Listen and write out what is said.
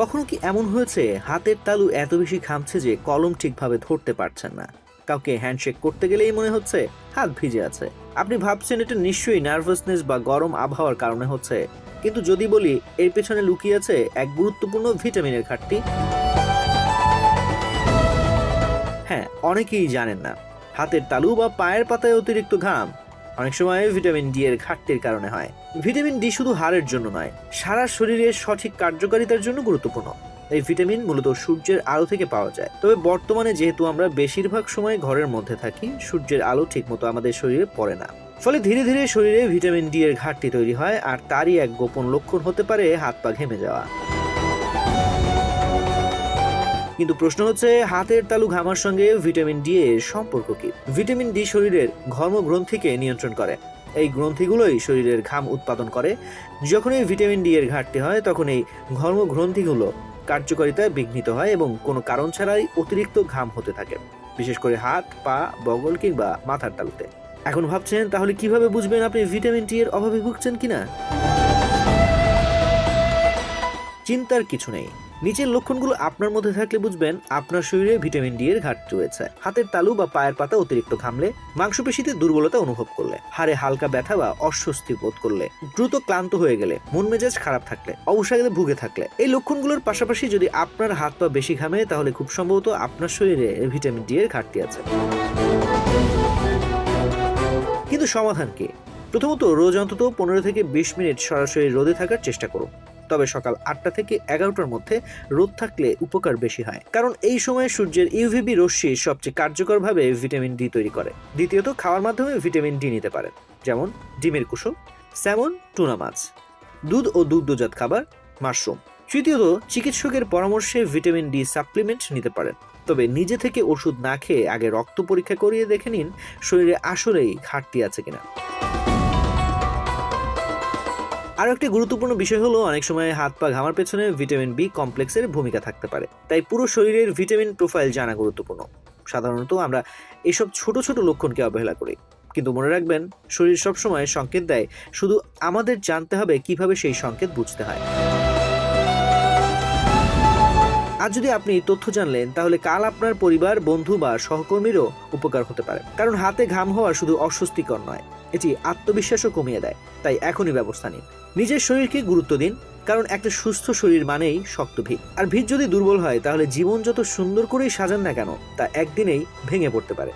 কখনো কি এমন হয়েছে? হাতের তালু এত বেশি ঘামছে যে কলম ঠিকভাবে ধরতে পারছেন না। কাউকে হ্যান্ডশেক করতে গেলেই মনে হচ্ছে হাত ভিজে আছে। আপনি ভাবছেন এটা নিশ্চয়ই নার্ভাসনেস বা গরম আবহাওয়ার কারণে হচ্ছে। কিন্তু যদি বলি, এর পেছনে লুকিয়ে আছে এক গুরুত্বপূর্ণ ভিটামিনের ঘাটতি। হ্যাঁ অনেকেই জানেন না। হাতের তালু বা পায়ের পাতায় অতিরিক্ত ঘাম। অনেক সময় ভিটামিন ডি এর ঘাটতির কারণে হয়। ভিটামিন ডি শুধু হাড়ের জন্য নয়, সারা শরীরের সঠিক কার্যকারিতার জন্য গুরুত্বপূর্ণ। এই ভিটামিন মূলত সূর্যের আলো থেকে পাওয়া যায়। তবে বর্তমানে যেহেতু আমরা বেশিরভাগ সময় ঘরের মধ্যে থাকি, সূর্যের আলো ঠিকমতো আমাদের শরীরে পড়ে না। ফলে ধীরে ধীরে শরীরে ভিটামিন ডি এর ঘাটতি তৈরি হয়, আর তারই এক গোপন লক্ষণ হতে পারে হাত পা ঘেমে যাওয়া। কিন্তু প্রশ্ন হচ্ছে, হাতের তালু ঘামার সঙ্গে ভিটামিন ডি এর সম্পর্ক কি? ভিটামিন ডি শরীরের ঘর্মগ্রন্থিকে নিয়ন্ত্রণ করে। এই গ্রন্থিগুলোই শরীরের ঘাম উৎপাদন করে। যখন এই ভিটামিন ডি এর ঘাটতি হয়, তখন এই ঘর্মগ্রন্থিগুলো কার্যকারিতায় বিঘ্নিত হয় এবং কোনো কারণ ছাড়াই অতিরিক্ত ঘাম হতে থাকে, বিশেষ করে হাত, পা, বগল কিংবা মাথার তালুতে। এখন ভাবছেন, তাহলে কীভাবে বুঝবেন আপনি ভিটামিন ডি এর অভাবে ভুগছেন কিনা? চিন্তার কিছু নেই। নিচের লক্ষণগুলো আপনার মধ্যে থাকলে বুঝবেন আপনার শরীরে ভিটামিন ডি এর ঘাটতি রয়েছে। হাতের তালু বা পায়ের পাতা অতিরিক্ত ঘামলে, মাংসপেশিতে দুর্বলতা অনুভব করলে, হাড়ে হালকা ব্যথা বা অস্বস্তি বোধ করলে, দ্রুত ক্লান্ত হয়ে গেলে, মন মেজাজ খারাপ থাকলে, অবসাদে ভুগে থাকলে। এই লক্ষণগুলোর পাশাপাশি যদি আপনার হাত পা বেশি ঘামে, তাহলে খুব সম্ভবত আপনার শরীরে ভিটামিন ডি এর ঘাটতি আছে। কিন্তু সমাধান কি? প্রথমত রোজ অন্তত পনেরো থেকে বিশ মিনিট সরাসরি রোদে থাকার চেষ্টা করুন। তবে সকাল আটটা থেকে এগারোটার মধ্যে রোদ থাকলে উপকার বেশি হয়। কারণ এই সময় সূর্যের ইউভিবি রশ্মি সবচেয়ে কার্যকরভাবে ভিটামিন ডি তৈরি করে। দ্বিতীয়ত, খাওয়ার মাধ্যমে ভিটামিন ডি নিতে পারেন, যেমন ডিমের কুসুম, স্যামন, টুনা মাছ, দুধ ও দুগ্ধজাত খাবার, মাশরুম। তৃতীয়ত, চিকিৎসকের পরামর্শে ভিটামিন ডি সাপ্লিমেন্ট নিতে পারেন। তবে নিজে থেকে ওষুধ না খেয়ে আগে রক্ত পরীক্ষা করিয়ে দেখে নিন শরীরে আসলেই ঘাটতি আছে কিনা। আরও একটি গুরুত্বপূর্ণ বিষয় হলো, অনেক সময় হাত পা ঘামার পেছনে ভিটামিন বি কমপ্লেক্সের ভূমিকা থাকতে পারে। তাই পুরো শরীরের ভিটামিন প্রোফাইল জানা গুরুত্বপূর্ণ। সাধারণত আমরা এসব ছোট ছোট লক্ষণকে অবহেলা করি। কিন্তু মনে রাখবেন, শরীর সবসময় সংকেত দেয়, শুধু আমাদের জানতে হবে কীভাবে সেই সংকেত বুঝতে হয়। আজ যদি আপনি এই তথ্য জানলেন, তাহলে কাল আপনার পরিবার, বন্ধু বা সহকর্মীরও উপকার হতে পারে। কারণ হাতে ঘাম হওয়া শুধু অস্বস্তিকর নয়, এটি আত্মবিশ্বাসও কমিয়ে দেয়। তাই এখনই ব্যবস্থা নিন। নিজের শরীরকে গুরুত্ব দিন, কারণ একটা সুস্থ শরীর মানেই শক্ত ভিত। আর ভিত যদি দুর্বল হয়, তাহলে জীবন যত সুন্দর করেই সাজান না কেন, তা একদিনেই ভেঙে পড়তে পারে।